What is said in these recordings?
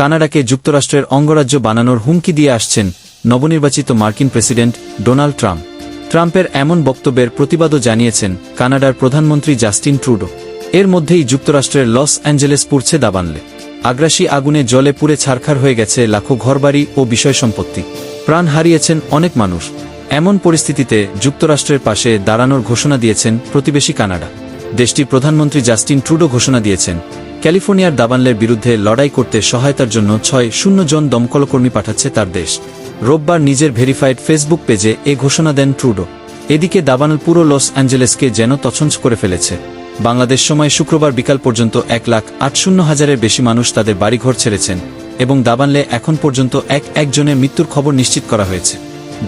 কানাডাকে যুক্তরাষ্ট্রের অঙ্গরাজ্য বানানোর হুমকি দিয়ে আসছেন নবনির্বাচিত মার্কিন প্রেসিডেন্ট ডোনাল্ড ট্রাম্প। ট্রাম্পের এমন বক্তব্যের প্রতিবাদও জানিয়েছেন কানাডার প্রধানমন্ত্রী জাস্টিন ট্রুডো। এর মধ্যেই যুক্তরাষ্ট্রের লস অ্যাঞ্জেলেস পুড়ছে দাবানলে। আগ্রাসী আগুনে জলে পুড়ে ছারখার হয়ে গেছে লাখো ঘরবাড়ি ও বিষয় সম্পত্তি প্রাণ হারিয়েছেন অনেক মানুষ। এমন পরিস্থিতিতে যুক্তরাষ্ট্রের পাশে দাঁড়ানোর ঘোষণা দিয়েছেন প্রতিবেশী কানাডা। দেশটির প্রধানমন্ত্রী জাস্টিন ট্রুডো ঘোষণা দিয়েছেন ক্যালিফোর্নিয়ার দাবানলের বিরুদ্ধে লড়াই করতে সহায়তার জন্য ছয় শূন্য জন দমকলকর্মী পাঠাচ্ছে তার দেশ। রোববার নিজের ভেরিফাইড ফেসবুক পেজে এ ঘোষণা দেন ট্রুডো। এদিকে দাবানল পুরো লস অ্যাঞ্জেলেসকে যেন তছঞ্চ করে ফেলেছে। বাংলাদেশ সময় শুক্রবার বিকাল পর্যন্ত এক লাখ আট শূন্য হাজারের বেশি মানুষ তাদের বাড়িঘর ছেড়েছেন এবং দাবানলে এখন পর্যন্ত এক একজনের মৃত্যুর খবর নিশ্চিত করা হয়েছে।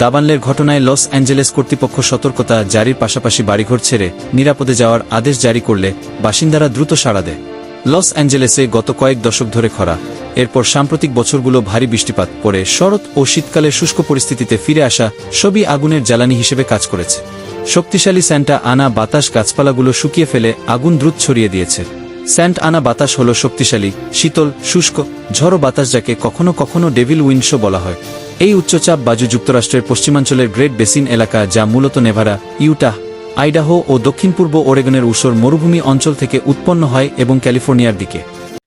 দাবানলের ঘটনায় লস অ্যাঞ্জেলেস কর্তৃপক্ষ সতর্কতা জারির পাশাপাশি বাড়িঘর ছেড়ে নিরাপদে যাওয়ার আদেশ জারি করলে বাসিন্দারা দ্রুত সাড়া দেয়। লস অ্যাঞ্জেলেসে গত কয়েক দশক ধরে খরা। এরপর সাম্প্রতিক বছরগুলো ভারী বৃষ্টিপাত পরে শরৎ ও শীতকালে শুষ্ক পরিস্থিতিতে ফিরে আসা সবই আগুনের জ্বালানি হিসেবে কাজ করেছে। শক্তিশালী স্যান্টা আনা বাতাস গাছপালাগুলো শুকিয়ে ফেলে আগুন দ্রুত ছড়িয়ে দিয়েছে। স্যান্ট আনা বাতাস হল শক্তিশালী, শীতল, শুষ্ক, ঝড়ো বাতাস যাকে কখনো কখনো ডেভিল উইন্ডশো বলা হয়। এই উচ্চচাপ বাজু যুক্তরাষ্ট্রের পশ্চিমাঞ্চলের গ্রেট বেসিন এলাকা, যা মূলত নেভারা, ইউটাহ আইডাহো ও দক্ষিণ পূর্ব ওরেগনের উসর মরুভূমি অঞ্চল থেকে উৎপন্ন হয় এবং ক্যালিফোর্নিয়ার দিকে।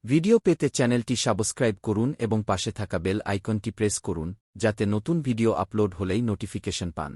ভিডিও পেতে চ্যানেলটি সাবস্ক্রাইব করুন এবং পাশে থাকা বেল আইকনটি প্রেস করুন, যাতে নতুন ভিডিও আপলোড হলেই নোটিফিকেশন পান।